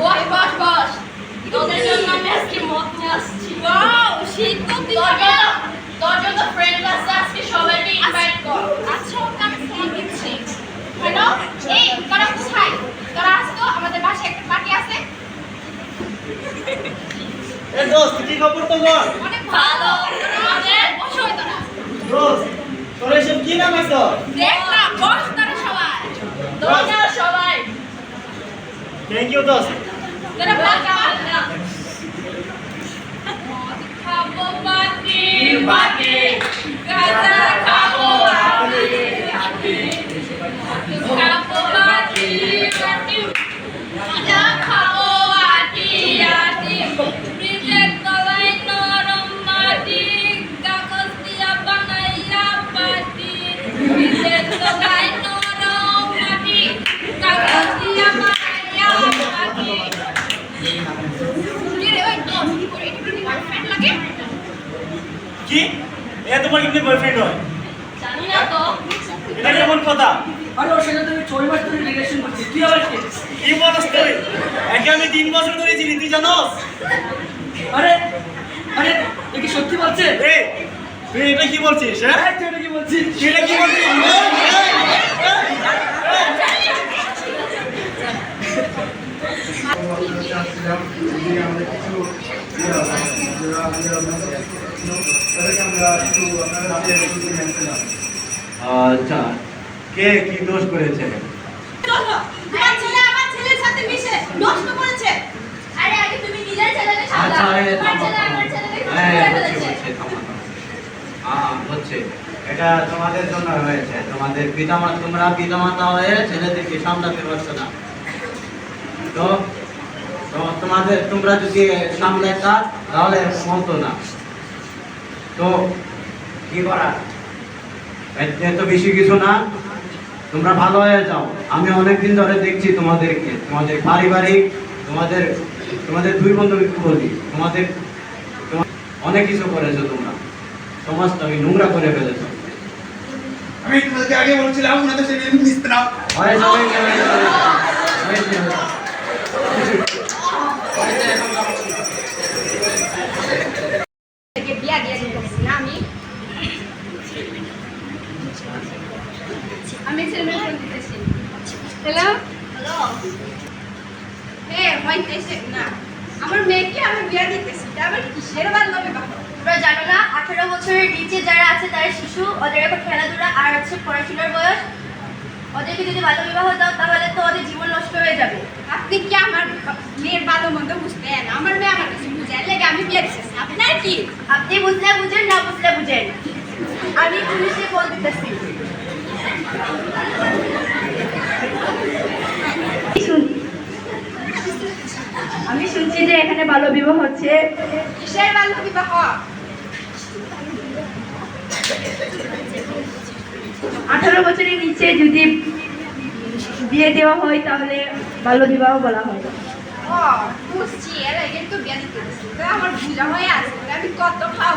বস বস বস। তোদের জন্য আমি আজকে মদ নিয়ে আসছি। ওয়াও শীত তো জন্য তোর জন্য ফ্রেন্ড আছে আজকে সবাইকে ইনভাইট কর। আচ্ছা ওকে আমি ফোন দিচ্ছি। হ্যালো এই তোরা কোথায়? তোরা আসতো? আমাদের বাসায় একটা পার্টি আছে? এ দোস্ত কি খবর তোমার? অনেক ভালো। বসো তোরা দোস্ত তোর এসব কি নাম আছে দেখ না বস তোরা সবাই। তোরা সবাই। থ্যাংক ইউ দোস্ত। খাব বাটি বাটি কি? এ তোমার ইমনি বয়ফ্রেন্ড হয়। জানি না তো। এটা কেমন কথা? আরে ওর সাথে তুমি ছয় মাস ধরে রিলেশন করছিস। তুই আবার কি? কি বলস তুই একে আমি তিন বছর ধরে চিনি তুই জানোস? আরে আরে এ কি সত্যি বলছে? এ তুই এটা কি বলছিস হ্যাঁ? তুই এটা কি বলছিস? এটা কি বলছিস? এই, এই, এই। আচ্ছা কে কি দোষ করেছে। এটা তোমাদের জন্য হয়েছে। তোমাদের পিতামাতা তোমরা পিতামাতা হয়ে ছেলেদেরকে সামলাতে পারছ না। তো তোমাদের, তোমরা যদি সামলাইতা তাহলে হতো না। তো কি করা? এত বেশি কিছু না। তোমরা ভালো হয়ে যাও। আমি অনেকদিন ধরে দেখছি তোমাদেরকে। তোমাদের পারিবারিক তোমাদের তোমাদের দুই বন্ধু বলি তোমাদের তোমা- অনেক কিছু করেছ তোমরা। সমাজটা আমি নোংরা করে ফেলেছো। আমি তোমাদেরকে আগে বলছিলাম ওনাদের সাথে মিশতে হয়েছে, হয়েছে, হয়েছে, হয়েছে, হয়েছে। থেকে বিয়া দিয়ে দিতেছি না আমি আমি ছেলে ফোন দিতেছি হ্যালো এ হইতেছে না। আমার মেয়েকে আমি বিয়া দিতেছি। আবার কিসের বান্ধবী বাবা তোমরা জানো না আঠারো বছরের নিচে যারা আছে তারা শিশু ওদের এখন খেলাধুলা আর হচ্ছে পড়াশোনার বয়স। ওদেরকে যদি বাল্য বিবাহ দাও তাহলে তো ওদের জীবন নষ্ট হয়ে যাবে। আপনি কি আমার মেয়ের ভালো মন্দ বুঝতেন? আমার মেয়ে আমার কাছে বুঝে লেগে আমি বিয়ে দিতেছি। আপনার কি? আপনি বুঝলে বুঝেন না বুঝলে বুঝেন। আমি পুলিশে ফোন দিতেছি। আমি শুনছি যে এখানে বাল্য বিবাহ হচ্ছে। কিসের বাল্য বিবাহ? আঠারো বছরের নিচে যদি বিয়ে দেওয়া হয় তাহলে বাল্য বিবাহ বলা হয়। বুঝছি। এর আগে তো বিয়ে দিতেছি তো আমার বুঝা হয়ে আছে। আমি কত খাও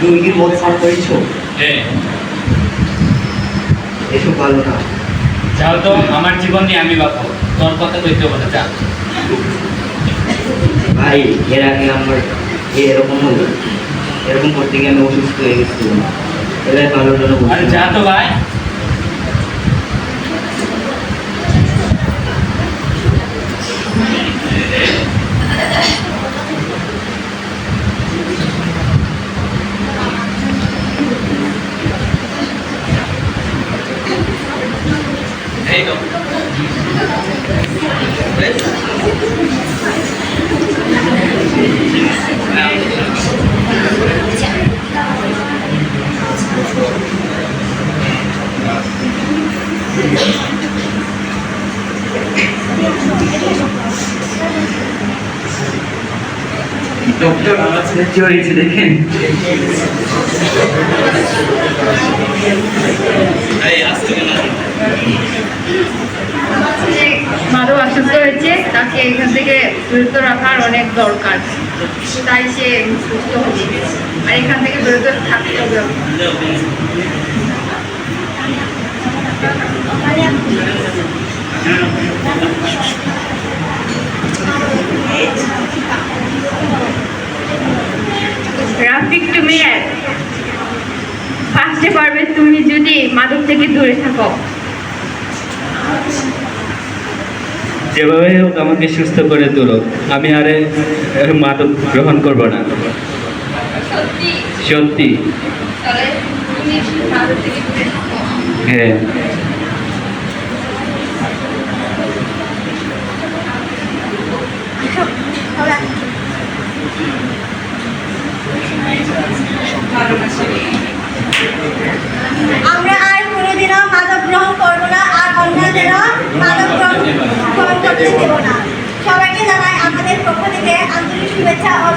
কি মদ পান করেছ? হ্যাঁ। এসব ভালো না। যাও তো আমার জীবন নিয়ে আমি বাপ তোর কথা কইতে বলে যা। ভাই এর আগে আমার এরকম হলো। এরকম করতে গিয়ে আমি অসুস্থ হয়ে গেছিলাম। এবার ভালো জন্য আরে যা তো ভাই। ডক্টর আশ্চর্য হয়েছে দেখেন এখান থেকে বিরত রাখার অনেক দরকার। তাই সে সুস্থ হবে আর এখান থেকে বিরত থাকতে হবে। রাফিক তুমি ফার্স্টে পারবে তুমি যদি মাদক থেকে দূরে থাকো। যেভাবে হোক আমাকে সুস্থ করে তোলো আমি আরে মাদক গ্রহণ করব না। সত্যি? হ্যাঁ। আমরা আর কোনোদিনও মাদক গ্রহণ করব না আর অন্যদেরও মাদক গ্রহণ গ্রহণ করতে দেবো না সবাইকে জানাই আমাদের পক্ষ থেকে আন্তরিক শুভেচ্ছা ও